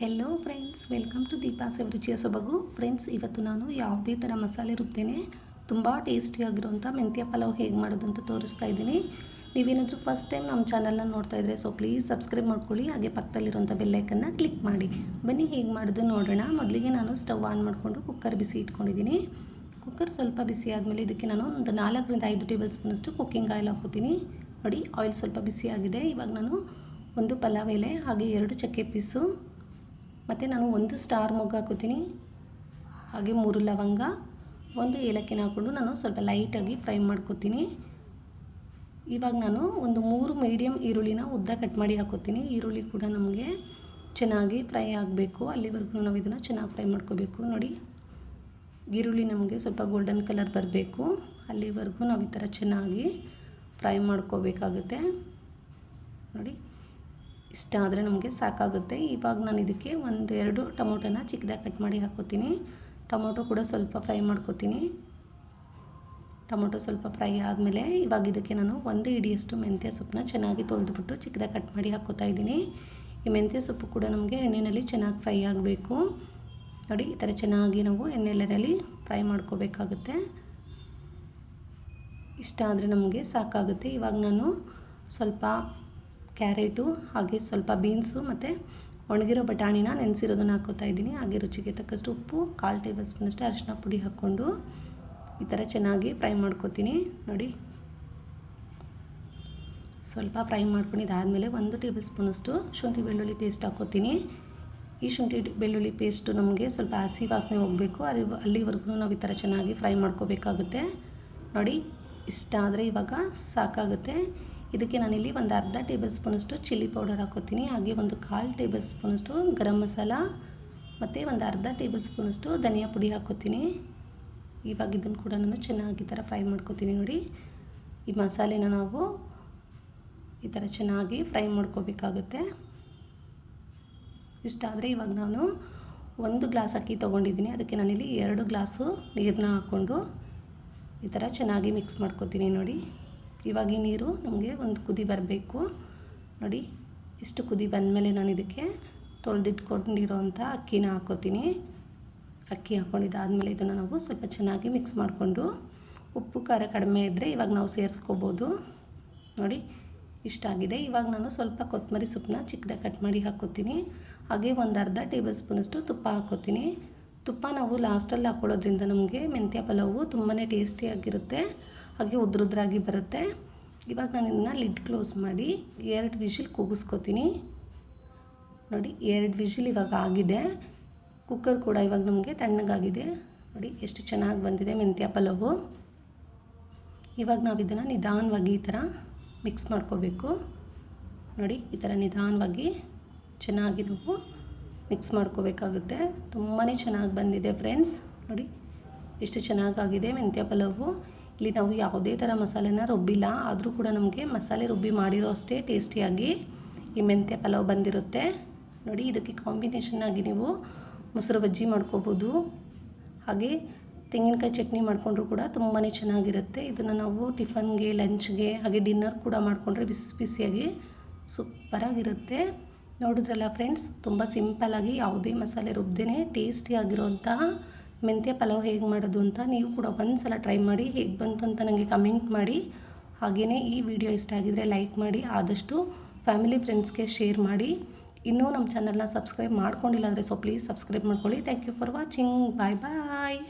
Hello friends welcome to Deepa's ರುಚಿಯ ಸೊಬಗು friends ಇವತ್ತು ನಾನು ಯಾವುದೇ ಥರ ಮಸಾಲೆ ರುಬ್ತೇನೆ ತುಂಬ ಟೇಸ್ಟಿಯಾಗಿರುವಂಥ ಮೆಂತ್ಯ ಪಲಾವ್ ಹೇಗೆ ಮಾಡೋದು ಅಂತ ತೋರಿಸ್ತಾ ಇದ್ದೀನಿ. ನೀವೇನಾದರೂ ಫಸ್ಟ್ ಟೈಮ್ ನಮ್ಮ ಚಾನಲ್ನ ನೋಡ್ತಾ ಇದ್ದರೆ ಸೊ ಪ್ಲೀಸ್ ಸಬ್ಸ್ಕ್ರೈಬ್ ಮಾಡ್ಕೊಳ್ಳಿ. ಹಾಗೆ ಪಕ್ಕದಲ್ಲಿರುವಂಥ ಬೆಲ್ಲೈಕನ್ನ ಕ್ಲಿಕ್ ಮಾಡಿ. ಬನ್ನಿ ಹೇಗೆ ಮಾಡೋದು ನೋಡೋಣ. ಮೊದಲಿಗೆ ನಾನು ಸ್ಟವ್ ಆನ್ ಮಾಡಿಕೊಂಡು ಕುಕ್ಕರ್ ಬಿಸಿ ಇಟ್ಕೊಂಡಿದ್ದೀನಿ. ಕುಕ್ಕರ್ ಸ್ವಲ್ಪ ಬಿಸಿ ಆದಮೇಲೆ ಇದಕ್ಕೆ ನಾನು ಒಂದು ನಾಲ್ಕರಿಂದ ಐದು ಟೇಬಲ್ ಸ್ಪೂನಷ್ಟು ಕುಕ್ಕಿಂಗ್ ಆಯಿಲ್ ಹಾಕೋತೀನಿ ನೋಡಿ ಆಯಿಲ್ ಸ್ವಲ್ಪ ಬಿಸಿ ಆಗಿದೆ. ಇವಾಗ ನಾನು ಒಂದು ಪಲಾವ್ ಎಲೆ ಹಾಗೆ ಎರಡು ಚಕ್ಕೆ ಪೀಸು ಮತ್ತು ನಾನು ಒಂದು ಸ್ಟಾರ್ ಮೊಗ್ಗು ಹಾಕೋತೀನಿ. ಹಾಗೆ ಮೂರು ಲವಂಗ, ಒಂದು ಏಲಕ್ಕಿನ ಹಾಕ್ಕೊಂಡು ನಾನು ಸ್ವಲ್ಪ ಲೈಟಾಗಿ ಫ್ರೈ ಮಾಡ್ಕೋತೀನಿ. ಇವಾಗ ನಾನು ಒಂದು ಮೂರು ಮೀಡಿಯಮ್ ಈರುಳ್ಳಿನ ಉದ್ದ ಕಟ್ ಮಾಡಿ ಹಾಕೋತೀನಿ. ಈರುಳ್ಳಿ ಕೂಡ ನಮಗೆ ಚೆನ್ನಾಗಿ ಫ್ರೈ ಆಗಬೇಕು. ಅಲ್ಲಿವರೆಗೂ ನಾವು ಇದನ್ನು ಚೆನ್ನಾಗಿ ಫ್ರೈ ಮಾಡ್ಕೋಬೇಕು. ನೋಡಿ, ಈರುಳ್ಳಿ ನಮಗೆ ಸ್ವಲ್ಪ ಗೋಲ್ಡನ್ ಕಲರ್ ಬರಬೇಕು. ಅಲ್ಲಿವರೆಗೂ ನಾವು ಈ ಥರ ಚೆನ್ನಾಗಿ ಫ್ರೈ ಮಾಡ್ಕೋಬೇಕಾಗುತ್ತೆ. ನೋಡಿ ಇಷ್ಟ ಆದರೆ ನಮಗೆ ಸಾಕಾಗುತ್ತೆ. ಇವಾಗ ನಾನು ಇದಕ್ಕೆ ಒಂದೆರಡು ಟೊಮೊಟೊನ ಚಿಕ್ಕದಾಗಿ ಕಟ್ ಮಾಡಿ ಹಾಕೋತೀನಿ. ಟೊಮೊಟೊ ಕೂಡ ಸ್ವಲ್ಪ ಫ್ರೈ ಮಾಡ್ಕೋತೀನಿ. ಟೊಮೊಟೊ ಸ್ವಲ್ಪ ಫ್ರೈ ಆದಮೇಲೆ ಇವಾಗ ಇದಕ್ಕೆ ನಾನು ಒಂದು ಇಡಿಯಷ್ಟು ಮೆಂತ್ಯ ಸೊಪ್ಪನ್ನ ಚೆನ್ನಾಗಿ ತೊಳೆದುಬಿಟ್ಟು ಚಿಕ್ಕದಾಗಿ ಕಟ್ ಮಾಡಿ ಹಾಕೋತಾ ಇದ್ದೀನಿ. ಈ ಮೆಂತ್ಯ ಸೊಪ್ಪು ಕೂಡ ನಮಗೆ ಎಣ್ಣೆಯಲ್ಲಿ ಚೆನ್ನಾಗಿ ಫ್ರೈ ಆಗಬೇಕು. ನೋಡಿ, ಈ ಥರ ಚೆನ್ನಾಗಿ ನಾವು ಎಣ್ಣೆಲೆಯಲ್ಲಿ ಫ್ರೈ ಮಾಡ್ಕೋಬೇಕಾಗುತ್ತೆ. ಇಷ್ಟ ಆದರೆ ನಮಗೆ ಸಾಕಾಗುತ್ತೆ. ಇವಾಗ ನಾನು ಸ್ವಲ್ಪ ಕ್ಯಾರೆಟು, ಹಾಗೆ ಸ್ವಲ್ಪ ಬೀನ್ಸು ಮತ್ತು ಒಣಗಿರೋ ಬಟಾಣಿನ ನೆನೆಸಿರೋದನ್ನ ಹಾಕೋತಾ ಇದ್ದೀನಿ. ಹಾಗೆ ರುಚಿಗೆ ತಕ್ಕಷ್ಟು ಉಪ್ಪು, ಕಾಲು ಟೇಬಲ್ ಸ್ಪೂನಷ್ಟು ಅರಿಶಿನ ಪುಡಿ ಹಾಕ್ಕೊಂಡು ಈ ಥರ ಚೆನ್ನಾಗಿ ಫ್ರೈ ಮಾಡ್ಕೋತೀನಿ. ನೋಡಿ. ಸ್ವಲ್ಪ ಫ್ರೈ ಮಾಡ್ಕೊಂಡಿದ್ದಾದಮೇಲೆ ಒಂದು ಟೇಬಲ್ ಸ್ಪೂನಷ್ಟು ಶುಂಠಿ ಬೆಳ್ಳುಳ್ಳಿ ಪೇಸ್ಟ್ ಹಾಕೋತೀನಿ. ಈ ಶುಂಠಿ ಬೆಳ್ಳುಳ್ಳಿ ಪೇಸ್ಟು ನಮಗೆ ಸ್ವಲ್ಪ ಹಸಿ ವಾಸನೆ ಹೋಗಬೇಕು. ಅಲ್ಲಿ ಅಲ್ಲಿವರೆಗೂ ನಾವು ಈ ಥರ ಚೆನ್ನಾಗಿ ಫ್ರೈ ಮಾಡ್ಕೋಬೇಕಾಗುತ್ತೆ. ನೋಡಿ, ಇಷ್ಟ ಆದರೆ ಇವಾಗ ಸಾಕಾಗುತ್ತೆ. ಇದಕ್ಕೆ ನಾನಿಲ್ಲಿ ಒಂದು ಅರ್ಧ ಟೇಬಲ್ ಸ್ಪೂನಷ್ಟು ಚಿಲ್ಲಿ ಪೌಡರ್ ಹಾಕೋತೀನಿ. ಹಾಗೆ ಒಂದು ಕಾಲು ಟೇಬಲ್ ಸ್ಪೂನಷ್ಟು ಗರಂ ಮಸಾಲ, ಮತ್ತು ಒಂದು ಅರ್ಧ ಟೇಬಲ್ ಸ್ಪೂನಷ್ಟು ಧನಿಯಾ ಪುಡಿ ಹಾಕೋತೀನಿ. ಇವಾಗ ಇದನ್ನು ಕೂಡ ನಾನು ಚೆನ್ನಾಗಿ ಈ ಥರ ಫ್ರೈ ಮಾಡ್ಕೋತೀನಿ ನೋಡಿ. ಈ ಮಸಾಲೆನ ನಾವು ಈ ಥರ ಚೆನ್ನಾಗಿ ಫ್ರೈ ಮಾಡ್ಕೋಬೇಕಾಗುತ್ತೆ. ಇಷ್ಟ ಆದರೆ ಇವಾಗ ನಾನು ಒಂದು ಗ್ಲಾಸ್ ಅಕ್ಕಿ ತೊಗೊಂಡಿದ್ದೀನಿ. ಅದಕ್ಕೆ ನಾನಿಲ್ಲಿ ಎರಡು ಗ್ಲಾಸು ನೀರನ್ನ ಹಾಕ್ಕೊಂಡು ಈ ಥರ ಚೆನ್ನಾಗಿ ಮಿಕ್ಸ್ ಮಾಡ್ಕೋತೀನಿ ನೋಡಿ. ಇವಾಗ ನೀರು ನಮಗೆ ಒಂದು ಕುದಿ ಬರಬೇಕು. ನೋಡಿ, ಇಷ್ಟು ಕುದಿ ಬಂದಮೇಲೆ ನಾನು ಇದಕ್ಕೆ ತೊಳೆದಿಟ್ಕೊಂಡಿರೋ ಅಂಥ ಅಕ್ಕಿನ ಹಾಕೋತೀನಿ. ಅಕ್ಕಿ ಹಾಕ್ಕೊಂಡಿದ್ದಾದಮೇಲೆ ಇದನ್ನು ನಾವು ಸ್ವಲ್ಪ ಚೆನ್ನಾಗಿ ಮಿಕ್ಸ್ ಮಾಡಿಕೊಂಡು ಉಪ್ಪು, ಖಾರ ಕಡಿಮೆ ಇದ್ದರೆ ಇವಾಗ ನಾವು ಸೇರಿಸ್ಕೋಬೋದು. ನೋಡಿ, ಇಷ್ಟ ಆಗಿದೆ. ಇವಾಗ ನಾನು ಸ್ವಲ್ಪ ಕೊತ್ತಂಬರಿ ಸೊಪ್ಪನ್ನ ಚಿಕ್ಕದಾಗಿ ಕಟ್ ಮಾಡಿ ಹಾಕ್ಕೋತೀನಿ ಹಾಗೆ ಒಂದು ಅರ್ಧ ಟೇಬಲ್ ಸ್ಪೂನಷ್ಟು ತುಪ್ಪ ಹಾಕ್ಕೋತೀನಿ ತುಪ್ಪ ನಾವು ಲಾಸ್ಟಲ್ಲಿ ಹಾಕ್ಕೊಳ್ಳೋದ್ರಿಂದ ನಮಗೆ ಮೆಂತ್ಯ ಪಲಾವು ತುಂಬಾ ಟೇಸ್ಟಿಯಾಗಿರುತ್ತೆ ಹಾಗೆ ಉದ್ರುದ್ರಾಗಿ ಬರುತ್ತೆ. ಇವಾಗ ನಾನು ಇದನ್ನು ಲಿಡ್ ಕ್ಲೋಸ್ ಮಾಡಿ ಎರಡು ವಿಷಿಲ್ ಕೂಗಿಸ್ಕೊತೀನಿ. ನೋಡಿ, ಎರಡು ವಿಷಿಲ್ ಇವಾಗ ಆಗಿದೆ. ಕುಕ್ಕರ್ ಕೂಡ ಇವಾಗ ನಮಗೆ ತಣ್ಣಗಾಗಿದೆ. ನೋಡಿ, ಎಷ್ಟು ಚೆನ್ನಾಗಿ ಬಂದಿದೆ ಮೆಂತ್ಯ ಪಲಾವು. ಇವಾಗ ನಾವು ಇದನ್ನು ನಿಧಾನವಾಗಿ ಈ ಥರ ಮಿಕ್ಸ್ ಮಾಡ್ಕೋಬೇಕು. ನೋಡಿ, ಈ ಥರ ನಿಧಾನವಾಗಿ ಚೆನ್ನಾಗಿ ನಾವು ಮಿಕ್ಸ್ ಮಾಡ್ಕೋಬೇಕಾಗುತ್ತೆ. ತುಂಬಾ ಚೆನ್ನಾಗಿ ಬಂದಿದೆ ಫ್ರೆಂಡ್ಸ್ ನೋಡಿ, ಎಷ್ಟು ಚೆನ್ನಾಗಾಗಿದೆ ಮೆಂತ್ಯ ಪಲಾವು. ಇಲ್ಲಿ ನಾವು ಯಾವುದೇ ಥರ ಮಸಾಲೆನ ರುಬ್ಬಿಲ್ಲ. ಆದರೂ ಕೂಡ ನಮಗೆ ಮಸಾಲೆ ರುಬ್ಬಿ ಮಾಡಿರೋ ಅಷ್ಟೇ ಟೇಸ್ಟಿಯಾಗಿ ಈ ಮೆಂತ್ಯ ಪಲಾವ್ ಬಂದಿರುತ್ತೆ. ನೋಡಿ, ಇದಕ್ಕೆ ಕಾಂಬಿನೇಷನ್ ಆಗಿ ನೀವು ಮೊಸರು ಬಜ್ಜಿ ಮಾಡ್ಕೋಬೋದು. ಹಾಗೆ ತೆಂಗಿನಕಾಯಿ ಚಟ್ನಿ ಮಾಡಿಕೊಂಡ್ರು ಕೂಡ ತುಂಬಾ ಚೆನ್ನಾಗಿರುತ್ತೆ. ಇದನ್ನು ನಾವು ಟಿಫನ್ಗೆ, ಲಂಚ್ಗೆ, ಹಾಗೆ ಡಿನ್ನರ್ ಕೂಡ ಮಾಡಿಕೊಂಡ್ರೆ ಬಿಸಿ ಬಿಸಿಯಾಗಿ ಸೂಪರಾಗಿರುತ್ತೆ. ನೋಡಿದ್ರಲ್ಲ ಫ್ರೆಂಡ್ಸ್, ತುಂಬ ಸಿಂಪಲ್ಲಾಗಿ ಯಾವುದೇ ಮಸಾಲೆ ರುಬ್ದೇ ಟೇಸ್ಟಿಯಾಗಿರೋಂತಹ ಮೆಂತ್ಯ ಪಲಾವ್ ಹೇಗೆ ಮಾಡೋದು ಅಂತ ನೀವು ಕೂಡ ಒಂದು ಸಲ ಟ್ರೈ ಮಾಡಿ ಹೇಗೆ ಬಂತು ಅಂತ ನನಗೆ ಕಮೆಂಟ್ ಮಾಡಿ. ಹಾಗೆಯೇ ಈ ವಿಡಿಯೋ ಇಷ್ಟ ಆಗಿದರೆ ಲೈಕ್ ಮಾಡಿ, ಆದಷ್ಟು ಫ್ಯಾಮಿಲಿ ಫ್ರೆಂಡ್ಸ್ಗೆ ಶೇರ್ ಮಾಡಿ. ಇನ್ನೂ ನಮ್ಮ ಚಾನಲ್ನ ಸಬ್ಸ್ಕ್ರೈಬ್ ಮಾಡ್ಕೊಂಡಿಲ್ಲ ಅಂದರೆ ಸೊ ಪ್ಲೀಸ್ ಸಬ್ಸ್ಕ್ರೈಬ್ ಮಾಡ್ಕೊಳ್ಳಿ. Thank you for watching bye bye